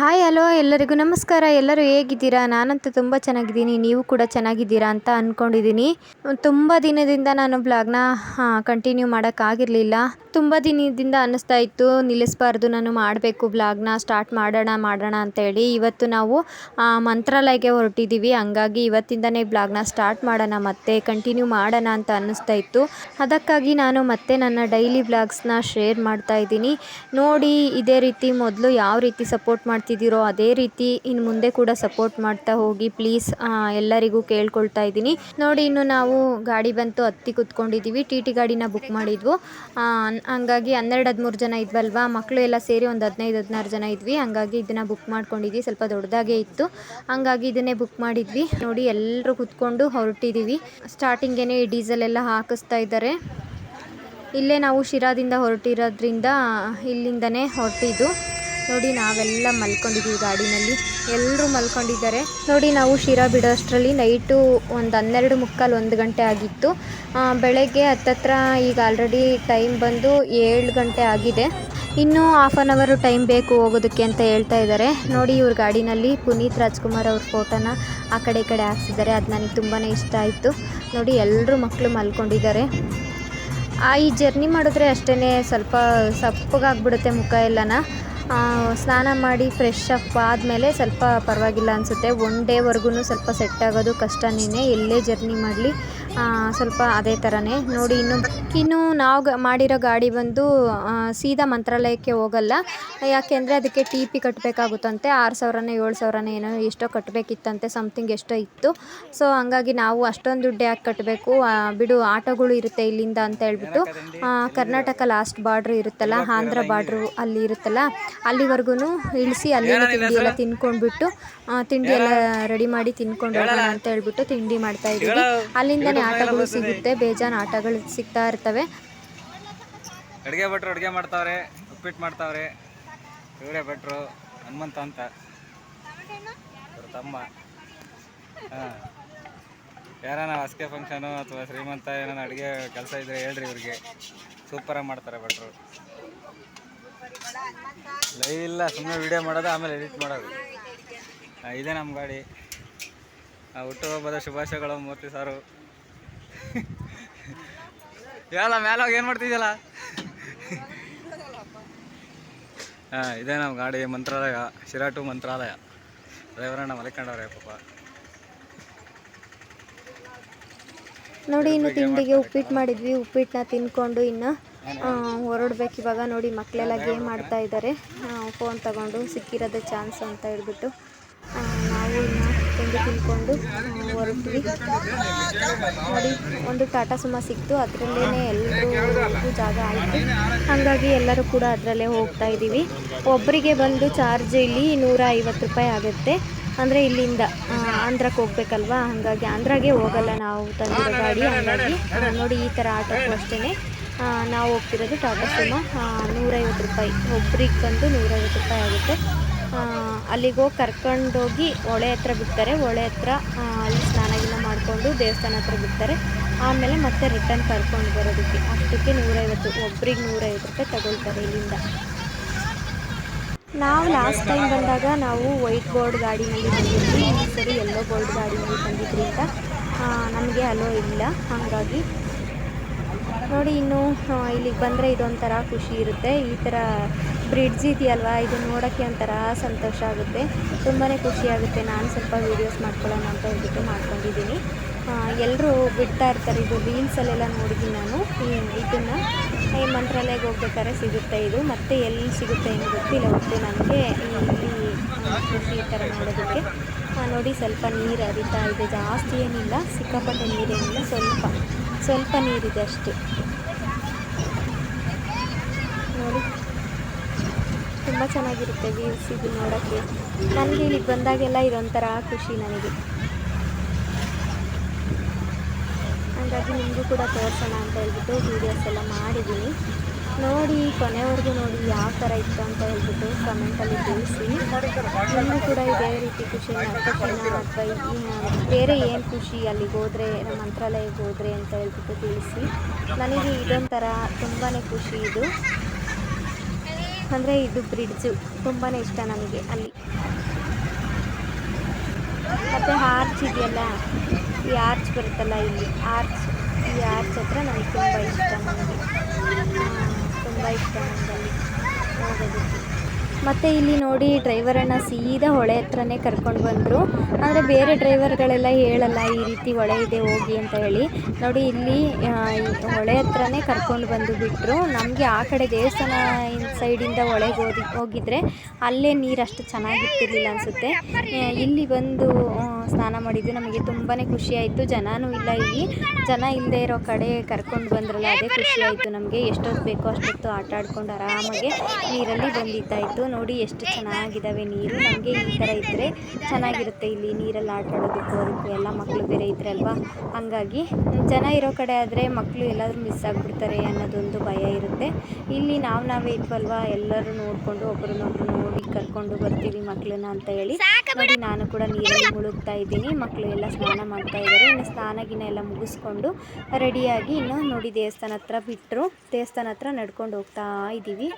Hi, hello, ಎಲ್ಲರಿಗೂ ನಮಸ್ಕಾರ. ಎಲ್ಲರೂ ಹೇಗಿದ್ದೀರಾ? ನಾನಂತೂ ತುಂಬ ಚೆನ್ನಾಗಿದ್ದೀನಿ. ನೀವು ಕೂಡ ಚೆನ್ನಾಗಿದ್ದೀರಾ ಅಂತ ಅಂದ್ಕೊಂಡಿದ್ದೀನಿ ತುಂಬ ದಿನದಿಂದ ನಾನು ಬ್ಲಾಗ್ನ ಕಂಟಿನ್ಯೂ ಮಾಡೋಕ್ಕಾಗಿರಲಿಲ್ಲ ತುಂಬ ದಿನದಿಂದ ಅನ್ನಿಸ್ತಾ ಇತ್ತು. ನಿಲ್ಲಿಸಬಾರ್ದು, ನಾನು ಮಾಡಬೇಕು ಬ್ಲಾಗ್ನ ಸ್ಟಾರ್ಟ್ ಮಾಡೋಣ ಮಾಡೋಣ ಅಂತೇಳಿ. ಇವತ್ತು ನಾವು ಮಂತ್ರಾಲಯಕ್ಕೆ ಹೊರಟಿದ್ದೀವಿ. ಹಂಗಾಗಿ ಇವತ್ತಿಂದನೇ ಬ್ಲಾಗ್ನ ಸ್ಟಾರ್ಟ್ ಮಾಡೋಣ, ಮತ್ತೆ ಕಂಟಿನ್ಯೂ ಮಾಡೋಣ ಅಂತ ಅನ್ನಿಸ್ತಾ ಇತ್ತು. ಅದಕ್ಕಾಗಿ ನಾನು ಮತ್ತೆ ನನ್ನ ಡೈಲಿ ಬ್ಲಾಗ್ಸ್ನ ಶೇರ್ ಮಾಡ್ತಾ ಇದ್ದೀನಿ. ನೋಡಿ, ಇದೇ ರೀತಿ ಮೊದಲು ಯಾವ ರೀತಿ ಸಪೋರ್ಟ್ ಮಾಡ್ತಿದ್ದೀರೋ ಅದೇ ರೀತಿ ಇನ್ನು ಮುಂದೆ ಕೂಡ ಸಪೋರ್ಟ್ ಮಾಡ್ತಾ ಹೋಗಿ ಪ್ಲೀಸ್ ಎಲ್ಲರಿಗೂ ಕೇಳ್ಕೊಳ್ತಾ ಇದ್ದೀನಿ. ನೋಡಿ, ಇನ್ನು ನಾವು ಗಾಡಿ ಬಂತು, ಹತ್ತಿ ಕುತ್ಕೊಂಡಿದ್ದೀವಿ. ಟಿ ಟಿ ಗಾಡಿನ ಬುಕ್ ಮಾಡಿದ್ವು. ಹಂಗಾಗಿ ಹನ್ನೆರಡು, ಹದಿಮೂರು ಜನ ಇದ್ವಲ್ವಾ? ಮಕ್ಕಳು ಎಲ್ಲ ಸೇರಿ ಒಂದು ಹದಿನೈದು, ಹದಿನಾರು ಜನ ಇದ್ವಿ. ಹಂಗಾಗಿ ಇದನ್ನು ಬುಕ್ ಮಾಡ್ಕೊಂಡಿದ್ವಿ. ಸ್ವಲ್ಪ ದೊಡ್ಡದಾಗೇ ಇತ್ತು. ಹಂಗಾಗಿ ಇದನ್ನೇ ಬುಕ್ ಮಾಡಿದ್ವಿ. ನೋಡಿ ಎಲ್ಲರೂ ಕುತ್ಕೊಂಡು ಹೊರಟಿದ್ದೀವಿ. ಸ್ಟಾರ್ಟಿಂಗೇನೆ ಡೀಸೆಲ್ ಎಲ್ಲ ಹಾಕಿಸ್ತಾ ಇದ್ದಾರೆ. ಇಲ್ಲೇ ನಾವು ಶಿರಾದಿಂದ ಹೊರಟಿರೋದ್ರಿಂದ ಇಲ್ಲಿಂದನೇ ಹೊರಟಿದ್ದು. ನೋಡಿ ನಾವೆಲ್ಲ ಮಲ್ಕೊಂಡಿದ್ದೀವಿ ಗಾಡಿನಲ್ಲಿ. ಎಲ್ಲರೂ ಮಲ್ಕೊಂಡಿದ್ದಾರೆ. ನೋಡಿ ನಾವು ಶಿರಾ ಬಿಡೋ ಅಷ್ಟರಲ್ಲಿ ನೈಟು ಒಂದು ಹನ್ನೆರಡು ಮುಕ್ಕಾಲು ಒಂದು ಗಂಟೆ ಆಗಿತ್ತು. ಬೆಳಗ್ಗೆ ಹತ್ತತ್ರ ಈಗ ಆಲ್ರೆಡಿ ಟೈಮ್ ಬಂದು ಏಳು ಗಂಟೆ ಆಗಿದೆ. ಇನ್ನೂ ಹಾಫ್ ಆನ್ ಅವರು ಟೈಮ್ ಬೇಕು ಹೋಗೋದಕ್ಕೆ ಅಂತ ಹೇಳ್ತಾ ಇದ್ದಾರೆ. ನೋಡಿ ಇವ್ರ ಗಾಡಿನಲ್ಲಿ ಪುನೀತ್ ರಾಜ್ಕುಮಾರ್ ಅವ್ರ ಫೋಟೋನ ಆ ಕಡೆ ಕಡೆ ಹಾಕ್ಸಿದ್ದಾರೆ. ಅದು ನನಗೆ ತುಂಬಾ ಇಷ್ಟ ಆಯಿತು. ನೋಡಿ ಎಲ್ಲರೂ ಮಕ್ಕಳು ಮಲ್ಕೊಂಡಿದ್ದಾರೆ. ಆ, ಈ ಜರ್ನಿ ಮಾಡಿದ್ರೆ ಅಷ್ಟೇ ಸ್ವಲ್ಪ ಸಪ್ಪಗಾಗ್ಬಿಡುತ್ತೆ ಮುಖ ಎಲ್ಲನ. ಸ್ನಾನ ಮಾಡಿ ಫ್ರೆಶ್ ಅಪ್ ಆದಮೇಲೆ ಸ್ವಲ್ಪ ಪರವಾಗಿಲ್ಲ ಅನಿಸುತ್ತೆ. ಒನ್ ಡೇವರೆಗೂ ಸ್ವಲ್ಪ ಸೆಟ್ ಆಗೋದು ಕಷ್ಟನೇ ಎಲ್ಲೇ ಜರ್ನಿ ಮಾಡಲಿ. ಸ್ವಲ್ಪ ಅದೇ ಥರನೇ ನೋಡಿ ಇನ್ನು ಇನ್ನು ನಾವು ಮಾಡಿರೋ ಗಾಡಿ ಬಂದು ಸೀದಾ ಮಂತ್ರಾಲಯಕ್ಕೆ ಹೋಗಲ್ಲ. ಯಾಕೆಂದರೆ ಅದಕ್ಕೆ ಟಿ ಪಿ ಕಟ್ಟಬೇಕಾಗುತ್ತಂತೆ ಆರು ಸಾವಿರನೇ ಏಳು ಸಾವಿರನೇ ಏನೋ ಎಷ್ಟೋ ಕಟ್ಟಬೇಕಿತ್ತಂತೆ ಸಮಥಿಂಗ್ ಎಷ್ಟೋ ಇತ್ತು. ಸೊ ಹಂಗಾಗಿ ನಾವು ಅಷ್ಟೊಂದು ದುಡ್ಡು ಯಾಕೆ ಕಟ್ಟಬೇಕು ಬಿಡು ಆಟೋಗಳು ಇರುತ್ತೆ ಇಲ್ಲಿಂದ ಅಂತ ಹೇಳ್ಬಿಟ್ಟು ಕರ್ನಾಟಕ ಲಾಸ್ಟ್ ಬಾರ್ಡ್ರ್ ಇರುತ್ತಲ್ಲ ಆಂಧ್ರ ಬಾರ್ಡ್ರು ಅಲ್ಲಿ ಇರುತ್ತಲ್ಲ ಅಲ್ಲಿವರೆಗೂ ಇಳಿಸಿ ಅಲ್ಲಿ ತಿಂಡಿ ಎಲ್ಲ ತಿನ್ಕೊಂಡ್ಬಿಟ್ಟು ತಿಂಡಿ ಎಲ್ಲ ರೆಡಿ ಮಾಡಿ ತಿನ್ಕೊಂಡು ಹೋಗೋಣ ಅಂತ ಹೇಳ್ಬಿಟ್ಟು ತಿಂಡಿ ಮಾಡ್ತಾ ಇದ್ದೀವಿ ಅಲ್ಲಿಂದನೇ ಆಟೋಗಳು ಸಿಗುತ್ತೆ ಬೇಜಾನ್ ಆಟಗಳು ಸಿಗ್ತಾ ಇರ್ತವೆ. ಅಡುಗೆ ಭಟ್ರು ಅಡುಗೆ ಮಾಡ್ತಾವ್ರೆ ಉಪ್ಪಿಟ್ಟು ಮಾಡ್ತಾವ್ರೆ. ಇವರೇ ಭಟ್ರು ಹನುಮಂತ ಅಂತ. ತಮ್ಮ. ಹಾಂ. ಯಾರಾನ ಹಸ್ಕೆ ಫಂಕ್ಷನು ಅಥವಾ ಶ್ರೀಮಂತ ಏನಾನ ಅಡುಗೆ ಕೆಲಸ ಇದ್ರೆ ಹೇಳ್ರಿ ಇವ್ರಿಗೆ. ಸೂಪರಾಗಿ ಮಾಡ್ತಾರೆ ಭಟ್ರು. ಲೈವ್ ಇಲ್ಲ ಸುಮ್ಮನೆ ವಿಡಿಯೋ ಮಾಡೋದು ಆಮೇಲೆ ಎಡಿಟ್ ಮಾಡೋದು. ಇದೆ ನಮ್ಮ ಗಾಡಿ. ಆ, ಹುಟ್ಟುಹಬ್ಬದ ಶುಭಾಶಯಗಳು ಮೂರ್ತಿ ಸಾರು. ಹೇಳ ಮೇಲೆ ಹೋಗಿ ಏನು ಮಾಡ್ತಿದ್ಯಲ್ಲ? ಹಾಂ ಇದೇ ನಮ್ಮ ಗಾಡಿ ಮಂತ್ರಾಲಯ ಶಿರಾ ಟು ಮಂತ್ರಾಲಯ. ಡ್ರೈವರಣ್ಣ ಮಲ್ಕೊಂಡವ್ರೆ ಪಾಪ. ನೋಡಿ ಇನ್ನು ತಿಂಡಿಗೆ ಉಪ್ಪಿಟ್ಟು ಮಾಡಿದ್ವಿ ಉಪ್ಪಿಟ್ಟನ್ನ ತಿನ್ಕೊಂಡು ಇನ್ನು ಹೊರಡ್ಬೇಕು ಇವಾಗ. ನೋಡಿ ಮಕ್ಕಳೆಲ್ಲ ಗೇಮ್ ಆಡ್ತಾ ಇದ್ದಾರೆ. ಫೋನ್ ತಗೊಂಡು ಸಿಕ್ಕಿರೋದೇ ಚಾನ್ಸ್ ಅಂತ ಹೇಳ್ಬಿಟ್ಟು ನಾವು ಇನ್ನು ತಿಂಡಿ ತಿನ್ಕೊಂಡು ಹೊರಟ್ವಿ. ನೋಡಿ, ಒಂದು ಟಾಟಾ ಸುಮ ಸಿಕ್ತು. ಅದರಲ್ಲೇ ಎಲ್ಲರೂ ಜಾಗ ಆಯಿತು. ಹಾಗಾಗಿ ಎಲ್ಲರೂ ಕೂಡ ಅದರಲ್ಲೇ ಹೋಗ್ತಾ ಇದ್ದೀವಿ. ಒಬ್ಬರಿಗೆ ಬಂದು ಚಾರ್ಜ್ ಇಲ್ಲಿ ನೂರ ಐವತ್ತು ರೂಪಾಯಿ ಆಗುತ್ತೆ. ಅಂದರೆ ಇಲ್ಲಿಂದ ಆಂಧ್ರಕ್ಕೆ ಹೋಗ್ಬೇಕಲ್ವಾ? ಹಾಗಾಗಿ ಆಂಧ್ರಾಗೆ ಹೋಗಲ್ಲ ನಾವು ತಂದಿರೋ ಗಾಡಿ. ಹಾಗಾಗಿ ನೋಡಿ, ಈ ಥರ ಆಟೋಕ್ಕೂ ಅಷ್ಟೇ ನಾವು ಹೋಗ್ತಿರೋದು ಟಾಟಾ ಸುಮ. ನೂರೈವತ್ತು ರೂಪಾಯಿ. ಒಬ್ರಿಗೆ ಬಂದು ನೂರೈವತ್ತು ರೂಪಾಯಿ ಆಗುತ್ತೆ. ಆ, ಅಲ್ಲಿಗೆ ಹೋಗಿ ಕರ್ಕೊಂಡೋಗಿ ಹೊಳೆ ಹತ್ರ ಬಿಡ್ತಾರೆ. ಹೊಳೆ ಹತ್ರ ಅಲ್ಲಿ ಸ್ನಾನ ಗಿನ ಮಾಡಿಕೊಂಡು ದೇವಸ್ಥಾನ ಹತ್ರ ಬಿಡ್ತಾರೆ. ಆಮೇಲೆ ಮತ್ತೆ ರಿಟರ್ನ್ ಕರ್ಕೊಂಡು ಬರೋದಕ್ಕೆ. ಅಷ್ಟಕ್ಕೆ ನೂರೈವತ್ತು ಒಬ್ರಿಗೆ ನೂರೈವತ್ತು ರೂಪಾಯಿ ತಗೊಳ್ತಾರೆ ಇಲ್ಲಿಂದ. ನಾವು ಲಾಸ್ಟ್ ಟೈಮ್ ಬಂದಾಗ ನಾವು ವೈಟ್ ಬೋರ್ಡ್ ಗಾಡಿನಲ್ಲಿ ಬಂದಿದ್ವಿ. ಈ ಸರಿ ಯೆಲ್ಲೋ ಬೋರ್ಡ್ ಗಾಡಿನಲ್ಲಿ ಅಂತ. ನಮಗೆ ಅಲೋ ಇಲ್ಲ. ಹಾಗಾಗಿ ನೋಡಿ ಇನ್ನು ಇಲ್ಲಿಗೆ ಬಂದರೆ ಇದೊಂಥರ ಖುಷಿ ಇರುತ್ತೆ. ಈ ಥರ ಬ್ರಿಡ್ಜ್ ಇದೆಯಲ್ವಾ? ಇದು ನೋಡೋಕ್ಕೆ ಒಂಥರ ಸಂತೋಷ ಆಗುತ್ತೆ. ತುಂಬಾ ಖುಷಿ ಆಗುತ್ತೆ. ನಾನು ಸ್ವಲ್ಪ ವೀಡಿಯೋಸ್ ಮಾಡ್ಕೊಳ್ಳೋಣ ಅಂತ ಹೇಳ್ಬಿಟ್ಟು ಮಾಡ್ಕೊಂಡಿದ್ದೀನಿ. ಎಲ್ಲರೂ ಬಿಡ್ತಾ ಇರ್ತಾರೆ. ಇದು ರೀಲ್ಸಲ್ಲೆಲ್ಲ ನೋಡಿದ್ದೀನಿ ನಾನು. ಇದನ್ನು ಈ ಮಂತ್ರಾಲಯಕ್ಕೆ ಹೋಗ್ಬೇಕಾದ್ರೆ ಸಿಗುತ್ತೆ ಇದು. ಮತ್ತೆ ಎಲ್ಲಿ ಸಿಗುತ್ತೆ ಏನು ಗೊತ್ತಿಲ್ಲ. ಒಟ್ಟು ನನಗೆ ಇಲ್ಲಿ ಕೃಷಿ ಈ ಥರ ನೋಡೋದಕ್ಕೆ. ನೋಡಿ ಸ್ವಲ್ಪ ನೀರು ಹರಿತಾ ಇದೆ. ಜಾಸ್ತಿ ಏನಿಲ್ಲ. ಸಿಕ್ಕಾಪಟ್ಟೆ ನೀರೇನಿಲ್ಲ. ಸ್ವಲ್ಪ ಸ್ವಲ್ಪ ನೀರಿದೆ ಅಷ್ಟೇ ನೋಡಿ ತುಂಬ ಚೆನ್ನಾಗಿರುತ್ತೆ ವ್ಯೂಸ್ ಇದು ನೋಡೋಕ್ಕೆ. ನನಗೆ ಇಲ್ಲಿಗೆ ಬಂದಾಗೆಲ್ಲ ಇದೊಂಥರ ಖುಷಿ ನನಗೆ. ಹಾಗಾಗಿ ನಿಮಗೂ ಕೂಡ ತೋರಿಸೋಣ ಅಂತ ಹೇಳ್ಬಿಟ್ಟು ವೀಡಿಯೋಸ್ ಎಲ್ಲ ಮಾಡಿದ್ದೀನಿ. ನೋಡಿ, ಕೊನೆವರೆಗೂ ನೋಡಿ ಯಾವ ಥರ ಇತ್ತು ಅಂತ ಹೇಳ್ಬಿಟ್ಟು ಕಮೆಂಟಲ್ಲಿ ತಿಳಿಸಿ. ನಿಮಗೂ ಕೂಡ ಇದೇ ರೀತಿ ಖುಷಿ ಖುಷಿನ ಅಥವಾ ಬೇರೆ ಏನು ಖುಷಿ ಅಲ್ಲಿಗೆ ಹೋದರೆ, ನಮ್ಮ ಮಂತ್ರಾಲಯಕ್ಕೆ ಹೋದರೆ ಅಂತ ಹೇಳ್ಬಿಟ್ಟು ತಿಳಿಸಿ. ನನಗೆ ಇದೊಂಥರ ತುಂಬಾ ಖುಷಿ ಇದು. ಅಂದರೆ ಇದು ಬ್ರಿಡ್ಜು ತುಂಬಾ ಇಷ್ಟ ನನಗೆ ಅಲ್ಲಿ. ಮತ್ತು ಆರ್ಚ್ ಇದೆಯಲ್ಲ, ಈ ಆರ್ಚ್ ಬರುತ್ತಲ್ಲ ಇಲ್ಲಿ. ಆರ್ಚ್ ಈ ಆರ್ಚ್ ಹತ್ರ ನನಗೆ ತುಂಬ ಇಷ್ಟ ನನಗೆ ತುಂಬ ಇಷ್ಟ ನನಗೆ ಅಲ್ಲಿ. ಹೋಗೋದಕ್ಕೆ ಮತ್ತು ಇಲ್ಲಿ ನೋಡಿ ಡ್ರೈವರನ್ನು ಸೀದಾ ಹೊಳೆ ಹತ್ರನೇ ಕರ್ಕೊಂಡು ಬಂದರು. ಆದರೆ ಬೇರೆ ಡ್ರೈವರ್ಗಳೆಲ್ಲ ಹೇಳಲ್ಲ ಈ ರೀತಿ ಹೊಳೆ ಇದೆ, ಹೋಗಿ ಅಂತ ಹೇಳಿ. ನೋಡಿ ಇಲ್ಲಿ ಹೊಳೆ ಹತ್ರನೇ ಕರ್ಕೊಂಡು ಬಂದು ಬಿಟ್ಟರು ನಮಗೆ ಆ ಕಡೆ ದೇವಸ್ಥಾನ ಸೈಡಿಂದ ಹೊಳೆಗೆ ಹೋಗಿ, ಹೋಗಿದ್ರೆ ಅಲ್ಲೇ ನೀರು ಅಷ್ಟು ಚೆನ್ನಾಗಿರ್ತಿರ್ಲಿಲ್ಲ ಅನಿಸುತ್ತೆ. ಇಲ್ಲಿ ಬಂದು ಸ್ನಾನ ಮಾಡಿದ್ವಿ. ನಮಗೆ ತುಂಬಾ ಖುಷಿ ಆಯಿತು. ಜನನೂ ಇಲ್ಲ ಇಲ್ಲಿ. ಜನ ಇಲ್ಲದೆ ಇರೋ ಕಡೆ ಕರ್ಕೊಂಡು ಬಂದ್ರಲ್ಲ, ಅದೇ ಖುಷಿ ಆಯಿತು ನಮಗೆ. ಎಷ್ಟೊತ್ತು ಬೇಕೋ ಅಷ್ಟೊತ್ತು ಆಟ ಆಡ್ಕೊಂಡು ಆರಾಮಾಗಿ ನೀರಲ್ಲಿ ಬಂದಿದ್ದಾಯಿತು. ನೋಡಿ ಎಷ್ಟು ಚೆನ್ನಾಗಿದ್ದಾವೆ ನೀರು. ನಮಗೆ ಈ ಥರ ಇದ್ದರೆ ಚೆನ್ನಾಗಿರುತ್ತೆ ಇಲ್ಲಿ ನೀರಲ್ಲಿ ಆಟ ಆಡೋದಕ್ಕೂ ಎಲ್ಲ ಮಕ್ಕಳು ಬೇರೆ ಇದ್ದರೆ ಅಲ್ವಾ? ಹಂಗಾಗಿ ಜನ ಇರೋ ಕಡೆ ಆದರೆ ಮಕ್ಕಳು ಎಲ್ಲಾದರೂ ಮಿಸ್ ಆಗಿಬಿಡ್ತಾರೆ ಅನ್ನೋದೊಂದು ಭಯ ಇರುತ್ತೆ. ಇಲ್ಲಿ ನಾವು ನಾವೇ ಇದ್ವಲ್ವಾ? ಎಲ್ಲರೂ ನೋಡಿಕೊಂಡು ಒಬ್ರನ್ನೊಬ್ರು ನೋಡಿ ಕರ್ಕೊಂಡು ಬರ್ತೀವಿ ಮಕ್ಕಳನ್ನ ಅಂತ ಹೇಳಿ. ನೋಡಿ ನಾನು ಕೂಡ ನೀರಲ್ಲಿ ಮುಳುಗ್ತಾ ಇದ್ದೀನಿ. ಮಕ್ಕಳು ಎಲ್ಲ ಸ್ನಾನ ಮಾಡ್ತಾ ಇದ್ದಾರೆ. ಇನ್ನು ಸ್ನಾನ ಗಿನ ಎಲ್ಲ ಮುಗಿಸ್ಕೊಂಡು ರೆಡಿಯಾಗಿ ಇನ್ನು ನೋಡಿ ದೇವಸ್ಥಾನ ಹತ್ರ ಬಿಟ್ಟರು ದೇವಸ್ಥಾನ ಹತ್ರ ನಡ್ಕೊಂಡು ಹೋಗ್ತಾ ಇದ್ದೀವಿ.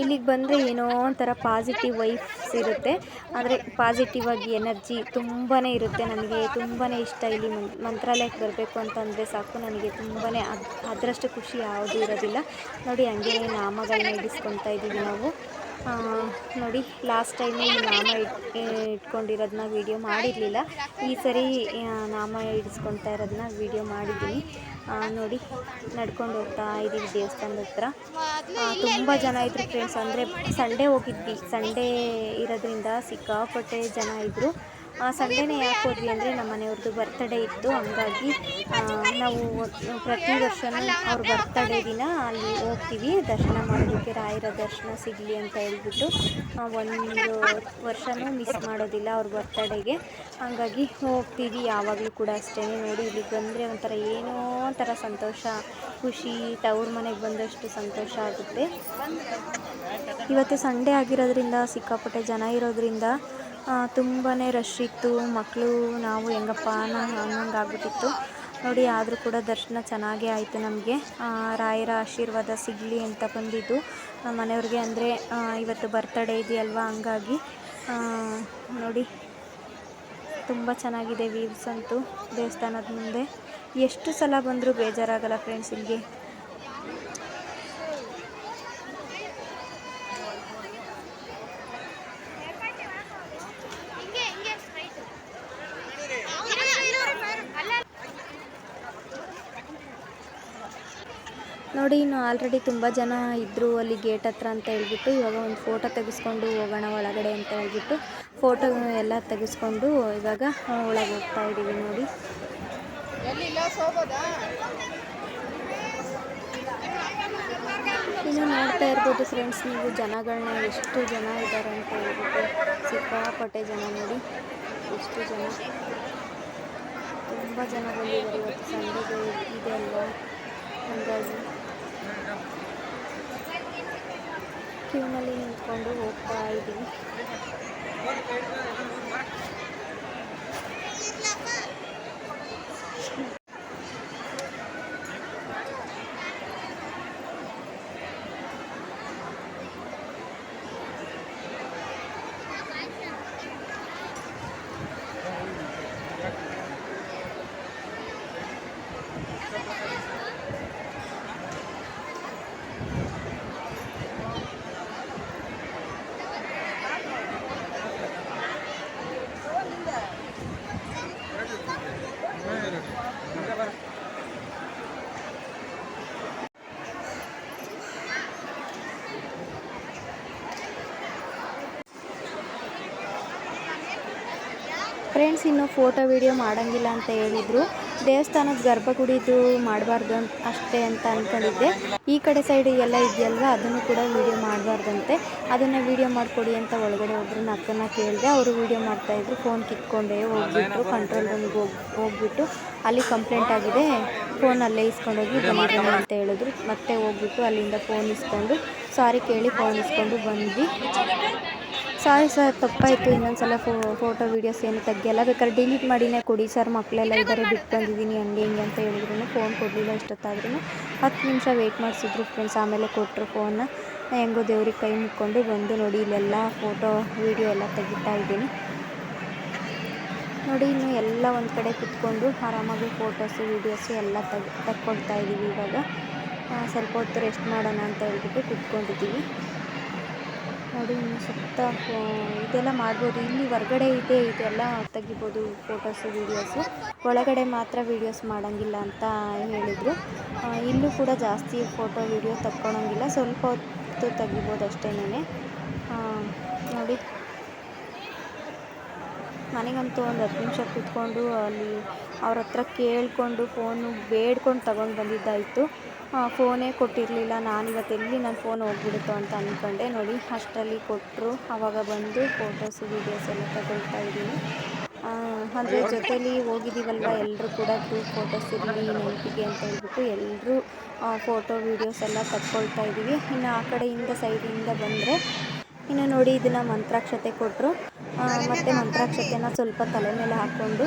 ಇಲ್ಲಿಗೆ ಬಂದರೆ ಏನೋ ಒಂಥರ ಪಾಸಿಟಿವ್ ವೈಫ್ಸ್ ಇರುತ್ತೆ. ಅಂದರೆ ಪಾಸಿಟಿವ್ ಆಗಿ ಎನರ್ಜಿ ತುಂಬಾ ಇರುತ್ತೆ ನನಗೆ ತುಂಬಾ ಇಷ್ಟ ಇಲ್ಲಿ ಮಂತ್ರಾಲಯಕ್ಕೆ ಬರಬೇಕು ಅಂತಂದರೆ ಸಾಕು. ನನಗೆ ತುಂಬಾ ಅದು ಅದರಷ್ಟು ಖುಷಿ ಯಾವುದೂ ಇರೋದಿಲ್ಲ. ನೋಡಿ ಹಂಗೆ ನಾಮಗಳನ್ನ ಇಡಿಸ್ಕೊತಾ ಇದ್ದೀವಿ ನಾವು. ನೋಡಿ ಲಾಸ್ಟ್ ಟೈಮು ನಾಮ ಇಟ್ ಇಟ್ಕೊಂಡಿರೋದನ್ನ ವೀಡಿಯೋ ಮಾಡಿರಲಿಲ್ಲ. ಈ ಸರಿ ನಾಮ ಇಡಿಸ್ಕೊಳ್ತಾ ಇರೋದನ್ನ ವೀಡಿಯೋ ಮಾಡಿದ್ದೀನಿ. ನೋಡಿ, ನಡ್ಕೊಂಡು ಹೋಗ್ತಾ ಇದ್ದೀವಿ ದೇವಸ್ಥಾನದ ಹತ್ರ. ತುಂಬ ಜನ ಇದ್ರು ಫ್ರೆಂಡ್ಸ್ ಅಂದರೆ ಸಂಡೇ ಹೋಗಿದ್ವಿ. ಸಂಡೇ ಇರೋದ್ರಿಂದ ಸಿಕ್ಕಾಪಟ್ಟೆ ಜನ ಇದ್ದರು ಸಂಡೇನೇ ಯಾಕೆ ಹೋದ್ವಿ ಅಂದರೆ ನಮ್ಮ ಮನೆಯವ್ರದ್ದು ಬರ್ತಡೇ ಇತ್ತು. ಹಂಗಾಗಿ ನಾವು ಪ್ರತಿ ವರ್ಷವೂ ಅವ್ರ ಬರ್ತಡೇ ದಿನ ಅಲ್ಲಿ ಹೋಗ್ತೀವಿ. ದರ್ಶನ ಮಾಡೋದಕ್ಕೆ ರಾಯರ ದರ್ಶನ ಸಿಗಲಿ ಅಂತ ಹೇಳ್ಬಿಟ್ಟು ಆ, ಒಂದು ವರ್ಷವೂ ಮಿಸ್ ಮಾಡೋದಿಲ್ಲ ಅವ್ರ ಬರ್ತಡೇಗೆ ಹಂಗಾಗಿ ಹೋಗ್ತೀವಿ. ಯಾವಾಗಲೂ ಕೂಡ ಅಷ್ಟೇ ನೋಡಿ ಇಲ್ಲಿಗೆ ಬಂದರೆ ಒಂಥರ ಏನೋ ಒಂಥರ ಸಂತೋಷ ಖುಷಿ ತವ್ರ ಮನೆಗೆ ಬಂದಷ್ಟು ಸಂತೋಷ ಆಗುತ್ತೆ. ಇವತ್ತು ಸಂಡೇ ಆಗಿರೋದ್ರಿಂದ ಸಿಕ್ಕಾಪಟ್ಟೆ ಜನ ಇರೋದ್ರಿಂದ ತುಂಬಾ ರಶ್ ಇತ್ತು. ಮಕ್ಕಳು ನಾವು ಹೆಂಗಪ್ಪ ಅನ್ನೋ ಅನ್ನೋಂಗೆ ಆಗ್ಬಿಟ್ಟಿತ್ತು. ನೋಡಿ, ಆದರೂ ಕೂಡ ದರ್ಶನ ಚೆನ್ನಾಗೇ ಆಯಿತು ನಮಗೆ. ರಾಯರ ಆಶೀರ್ವಾದ ಸಿಗಲಿ ಅಂತ ಬಂದಿದ್ದು. ನಮ್ಮ ಮನೆಯವ್ರಿಗೆ ಅಂದರೆ ಇವತ್ತು ಬರ್ತಡೇ ಇದೆಯಲ್ವಾ ಹಂಗಾಗಿ. ನೋಡಿ, ತುಂಬ ಚೆನ್ನಾಗಿದೆ ವ್ಯೂವ್ಸ್ ಅಂತೂ ದೇವಸ್ಥಾನದ ಮುಂದೆ. ಎಷ್ಟು ಸಲ ಬಂದರೂ ಬೇಜಾರಾಗಲ್ಲ ಫ್ರೆಂಡ್ಸ್ ಇಲ್ಲಿಗೆ ನೋಡಿ, ಇನ್ನು ಆಲ್ರೆಡಿ ತುಂಬ ಜನ ಇದ್ದರು ಅಲ್ಲಿ ಗೇಟ್ ಹತ್ರ ಅಂತ ಹೇಳ್ಬಿಟ್ಟು, ಇವಾಗ ಒಂದು ಫೋಟೋ ತೆಗೆಸ್ಕೊಂಡು ಹೋಗೋಣ ಒಳಗಡೆ ಅಂತ ಹೇಳ್ಬಿಟ್ಟು ಫೋಟೋ ಎಲ್ಲ ತೆಗೆಸ್ಕೊಂಡು ಇವಾಗ ಒಳಗೆ ಹೋಗ್ತಾ ಇದ್ದೀವಿ ನೋಡಿ. ಇನ್ನು ನೋಡ್ತಾ ಇರ್ಬೋದು ಫ್ರೆಂಡ್ಸ್ ನೀವು ಜನಗಳನ್ನ ಎಷ್ಟು ಜನ ಇದ್ದಾರೆ ಅಂತ ಹೇಳ್ಬಿಟ್ಟು, ಸಿಕ್ಕಾಪಟ್ಟೆ ಜನ ನೋಡಿ, ಎಷ್ಟು ಜನ. ತುಂಬ ಜನ ಬಂದಿದ್ದಾರೆ ಇವತ್ತು ಸಂಡೆಗೆ, ಇದೆ ಅಲ್ವಾ? ಹಾಗಾಗಿ. ಕ್ಯೂನಲ್ಲಿ ನಿಂತ್ಕೊಂಡು ಹೋಗ್ತಾ ಇದ್ದೀವಿ ಫ್ರೆಂಡ್ಸ್ ಇನ್ನು ಫೋಟೋ ವಿಡಿಯೋ ಮಾಡೋಂಗಿಲ್ಲ ಅಂತ ಹೇಳಿದರು. ದೇವಸ್ಥಾನದ ಗರ್ಭಗುಡಿದು ಮಾಡಬಾರ್ದು ಅಂತ ಅಷ್ಟೇ ಅಂತ ಅಂದ್ಕೊಂಡಿದ್ದೆ ಈ ಕಡೆ ಸೈಡ್ ಎಲ್ಲ ಇದೆಯಲ್ವ? ಅದನ್ನು ಕೂಡ ವಿಡಿಯೋ ಮಾಡಬಾರ್ದಂತೆ. ಅದನ್ನು ವಿಡಿಯೋ ಮಾಡಿಕೊಡಿ ಅಂತ ಒಳಗಡೆ ಹೋದ್ರು ಅಕ್ಕನ ಕೇಳಿದೆ ಅವರು ವಿಡಿಯೋ ಮಾಡ್ತಾಯಿದ್ರು ಫೋನ್ ಕಿತ್ಕೊಂಡೇ ಹೋಗ್ಬಿಟ್ಟು ಕಂಟ್ರೋಲ್ ರೂಮ್ಗೆ ಹೋಗಿ ಹೋಗ್ಬಿಟ್ಟು ಅಲ್ಲಿ ಕಂಪ್ಲೇಂಟ್ ಆಗಿದೆ. ಫೋನ್ ಅಲ್ಲೇ ಇಸ್ಕೊಂಡೋಗಿ ಬನ್ನಿ ಅಂತ ಹೇಳಿದ್ರು. ಮತ್ತೆ ಹೋಗ್ಬಿಟ್ಟು ಅಲ್ಲಿಂದ ಫೋನ್ ಇಸ್ಕೊಂಡು ಸಾರಿ ಕೇಳಿ ಫೋನ್ ಇಸ್ಕೊಂಡು ಬಂದ್ವಿ. ಸಾರಿ ಸರ್ ತಪ್ಪಾಯಿತು ಇನ್ನೊಂದು ಸಲ ಫೋ ಫೋಟೋ ವೀಡಿಯೋಸ್ ಏನು ತೆಗಿಯಲ್ಲ. ಬೇಕಾದ್ರೆ ಡಿಲೀಟ್ ಮಾಡಿನೇ ಕೊಡಿ ಸರ್ ಮಕ್ಕಳೆಲ್ಲ ಇದ್ದಾರೆ, ಬಿಟ್ಟು ಬಂದಿದ್ದೀನಿ, ಹಂಗೆ ಹಿಂಗೆ ಅಂತ ಹೇಳಿದ್ರು ಫೋನ್ ಕೊಡಲಿಲ್ಲ ಇಷ್ಟೊತ್ತಾದ್ರೂ ಹತ್ತು ನಿಮಿಷ ವೆಯ್ಟ್ ಮಾಡಿಸಿದ್ರು ಫ್ರೆಂಡ್ಸ್ ಆಮೇಲೆ ಕೊಟ್ಟರು ಫೋನ್ನ ಹೆಂಗೋ ದೇವ್ರಿಗೆ ಕೈ ಮುಕ್ಕೊಂಡು ಬಂದು ನೋಡಿ, ಇಲ್ಲೆಲ್ಲ ಫೋಟೋ ವೀಡಿಯೋ ಎಲ್ಲ ತೆಗಿತಾ ಇದ್ದೀನಿ. ನೋಡಿ, ಇನ್ನು ಎಲ್ಲ ಒಂದು ಕಡೆ ಕುತ್ಕೊಂಡು ಆರಾಮಾಗಿ ಫೋಟೋಸು ವೀಡಿಯೋಸು ಎಲ್ಲ ತೆಗಿ, ತಕ್ಕೊಳ್ತಾ ಇದ್ದೀವಿ ಇವಾಗ. ಸ್ವಲ್ಪ ಹೊತ್ತು ರೆಸ್ಟ್ ಮಾಡೋಣ ಅಂತ ಹೇಳ್ಬಿಟ್ಟು ಕುತ್ಕೊಂಡಿದ್ದೀವಿ. ನೋಡಿ, ಸುತ್ತ ಇದೆಲ್ಲ ಮಾಡ್ಬೋದು. ಇಲ್ಲಿ ಹೊರ್ಗಡೆ ಇದೆ, ಇದೆಲ್ಲ ತೆಗಿಬೋದು ಫೋಟೋಸು ವೀಡಿಯೋಸು ಒಳಗಡೆ ಮಾತ್ರ ವೀಡಿಯೋಸ್ ಮಾಡೋಂಗಿಲ್ಲ ಅಂತ ಹೇಳಿದರು. ಇಲ್ಲೂ ಕೂಡ ಜಾಸ್ತಿ ಫೋಟೋ ವೀಡಿಯೋ ತಕ್ಕೊಳಂಗಿಲ್ಲ. ಸ್ವಲ್ಪ ಹೊತ್ತು ತೆಗಿಬೋದು ಅಷ್ಟೇನೆ. ನೋಡಿ. ನನಗಂತೂ ಒಂದು ಹತ್ತು ನಿಮಿಷ ಕೂತ್ಕೊಂಡು ಅಲ್ಲಿ ಅವ್ರ ಹತ್ರ ಕೇಳಿಕೊಂಡು ಫೋನು ಬೇಡ್ಕೊಂಡು ತಗೊಂಡು ಬಂದಿದ್ದಾಯಿತು. ಫೋನೇ ಕೊಟ್ಟಿರಲಿಲ್ಲ. ನಾನು ಇವತ್ತು ಎಲ್ಲಿ ನನ್ನ ಫೋನ್ ಹೋಗ್ಬಿಡುತ್ತೋ ಅಂತ ಅಂದ್ಕೊಂಡೆ ನೋಡಿ, ಅಷ್ಟರಲ್ಲಿ ಕೊಟ್ಟರು ಆವಾಗ ಬಂದು ಫೋಟೋಸು ವೀಡಿಯೋಸ್ ಎಲ್ಲ ತಗೊಳ್ತಾ ಇದ್ದೀನಿ. ಅಂದರೆ ಜೊತೇಲಿ ಹೋಗಿದ್ದೀವಲ್ವ? ಎಲ್ಲರೂ ಕೂಡ ಟೂ ಫೋಟೋಸ್ ಇರಲಿ, ನೆನಪಿಗೆ ಅಂತ ಹೇಳ್ಬಿಟ್ಟು ಎಲ್ಲರೂ ಫೋಟೋ ವೀಡಿಯೋಸ್ ಎಲ್ಲ ತಕ್ಕೊಳ್ತಾ ಇದ್ದೀವಿ. ಇನ್ನು ಆ ಕಡೆಯಿಂದ ಸೈಡಿಂದ ಬಂದರೆ ಇನ್ನು ನೋಡಿ ಇದನ್ನು ಮಂತ್ರಾಕ್ಷತೆ ಕೊಟ್ಟರು ಮತ್ತು ಮಂತ್ರಾಕ್ಷತೆನ ಸ್ವಲ್ಪ ತಲೆ ಮೇಲೆ ಹಾಕ್ಕೊಂಡು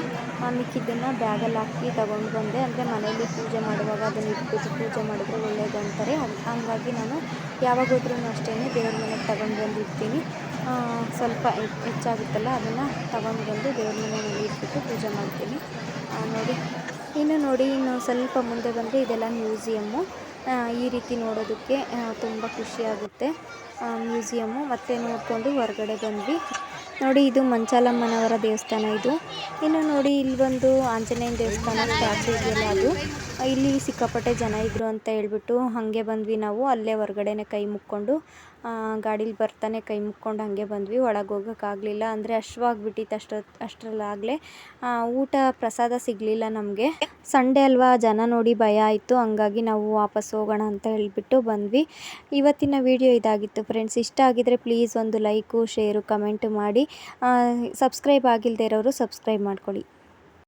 ಮಿಕ್ಕಿದ್ದನ್ನು ಬ್ಯಾಗಲ್ಲಿ ಹಾಕಿ ತಗೊಂಡು ಬಂದೆ. ಅಂದರೆ ಮನೆಯಲ್ಲಿ ಪೂಜೆ ಮಾಡುವಾಗ ಅದನ್ನು ಇಟ್ಬಿಟ್ಟು ಪೂಜೆ ಮಾಡಿದ್ರೆ ಒಳ್ಳೆಯದು ಅಂತಾರೆ. ಹಂಗ್- ಹಂಗಾಗಿ ನಾನು ಯಾವಾಗ ಹೋದ್ರೂ ಅಷ್ಟೇ ದೇವ್ರ ಮನೆಗೆ ತಗೊಂಡು ಬಂದಿರ್ತೀನಿ. ಸ್ವಲ್ಪ ಹೆಚ್ಚಾಗುತ್ತಲ್ಲ ಅದನ್ನು ತಗೊಂಡು ಬಂದು ದೇವ್ರ ಮನೆಯಲ್ಲಿ ಇಟ್ಬಿಟ್ಟು ಪೂಜೆ ಮಾಡ್ತೀನಿ. ನೋಡಿ. ಇನ್ನು ನೋಡಿ, ಇನ್ನು ಸ್ವಲ್ಪ ಮುಂದೆ ಬಂದರೆ ಇದೆಲ್ಲ ಮ್ಯೂಸಿಯಮ್ಮು. ಈ ರೀತಿ ನೋಡೋದಕ್ಕೆ ತುಂಬ ಖುಷಿಯಾಗುತ್ತೆ ಮ್ಯೂಸಿಯಮ್ಮು. ಮತ್ತೆ ನೋಡಿಕೊಂಡು ಹೊರಗಡೆ ಬಂದ್ವಿ. ನೋಡಿ, ಇದು ಮಂಚಾಲಮ್ಮನವರ ದೇವಸ್ಥಾನ ಇದು. ಇನ್ನು ನೋಡಿ, ಇಲ್ಲಿ ಬಂದು ಆಂಜನೇಯನ ದೇವಸ್ಥಾನ ಸ್ಟ್ಯಾಚು ಇದೆಯಲ್ಲ ಅದು. ಇಲ್ಲಿ ಸಿಕ್ಕಾಪಟ್ಟೆ ಜನ ಇದ್ದರು ಅಂತ ಹೇಳ್ಬಿಟ್ಟು ಹಾಗೆ ಬಂದ್ವಿ ನಾವು. ಅಲ್ಲೇ ಹೊರಗಡೆನೆ ಕೈ ಮುಕ್ಕೊಂಡು. ಗಾಡೀಲಿ ಬರ್ತಾನೆ ಕೈ ಮುಕ್ಕೊಂಡು ಹಾಗೆ ಬಂದ್ವಿ. ಒಳಗೆ ಹೋಗೋಕ್ಕಾಗಲಿಲ್ಲ ಅಂದರೆ ಹಶ್ವಾಗ್ಬಿಟ್ಟಿತ್ತು ಅಷ್ಟೊತ್ತು ಅಷ್ಟರಲ್ಲಾಗಲೇ. ಊಟ ಪ್ರಸಾದ ಸಿಗಲಿಲ್ಲ ನಮಗೆ. ಸಂಡೇ ಅಲ್ವಾ, ಜನ ನೋಡಿ ಭಯ ಆಯಿತು. ಹಂಗಾಗಿ ನಾವು ವಾಪಸ್ ಹೋಗೋಣ ಅಂತ ಹೇಳಿಬಿಟ್ಟು ಬಂದ್ವಿ. ಇವತ್ತಿನ ವಿಡಿಯೋ ಇದಾಗಿತ್ತು ಫ್ರೆಂಡ್ಸ್ ಇಷ್ಟ ಆಗಿದ್ರೆ ಪ್ಲೀಸ್ ಒಂದು ಲೈಕು ಶೇರು ಕಮೆಂಟು ಮಾಡಿ. ಸಬ್ಸ್ಕ್ರೈಬ್ ಆಗಿಲ್ಲದೆ ಇರೋರು ಸಬ್ಸ್ಕ್ರೈಬ್ ಮಾಡ್ಕೊಳ್ಳಿ.